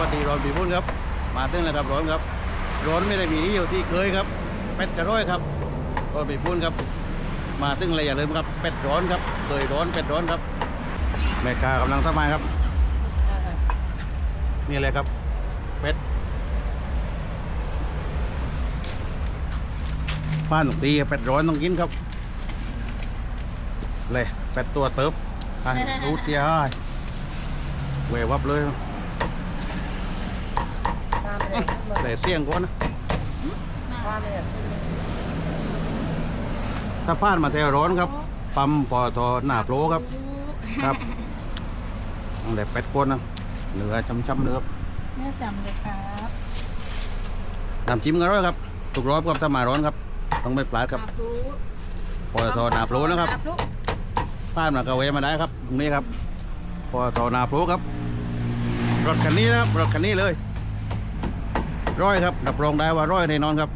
วัสดีร้อนปีพุ่นครับ มาตึ้งแล้วครับร้อนครับร้อนไม่ได้มีที่อยู่ที่เคยครับเป็ดจะร้อยครับร้อนปีพุ่นครับ มาตึ้งอะไรอย่าลืมครับเป็ดร้อนครับเคยร้อนเป็ดร้อนครับแม่ค้ากำลังทำไมครับ นี่อะไรครับเป็ดบ้านตรงตีเป็ดร้อนต้องกินครับ เลยเป็ดตัวเติบอะรูดเตี้ยให้เววับเลย แต่เสี่ยงก่อนนะถ้าพลาดมาแถวร้อนครับ ปั๊มปอทอหน้าโปรครับ ครับตั้งแต่เป็ดก้นนะเหลือช้ำๆเลยครับแม่จำเลยครับน้ำจิ้มก็ร้อยครับถูกรอบครับถ้ามาร้อนครับ ต้องไม่ปลาดครับรู้ปอทอหน้าโปรนะครับรู้พลาดมากระเวมาได้ครับ ตรงนี้ครับปอทอหน้าโปรครับรถคันนี้นะครับรถคันนี้เลย ร้อยครับรับรองได้ว่าร้อยแน่นอนครับ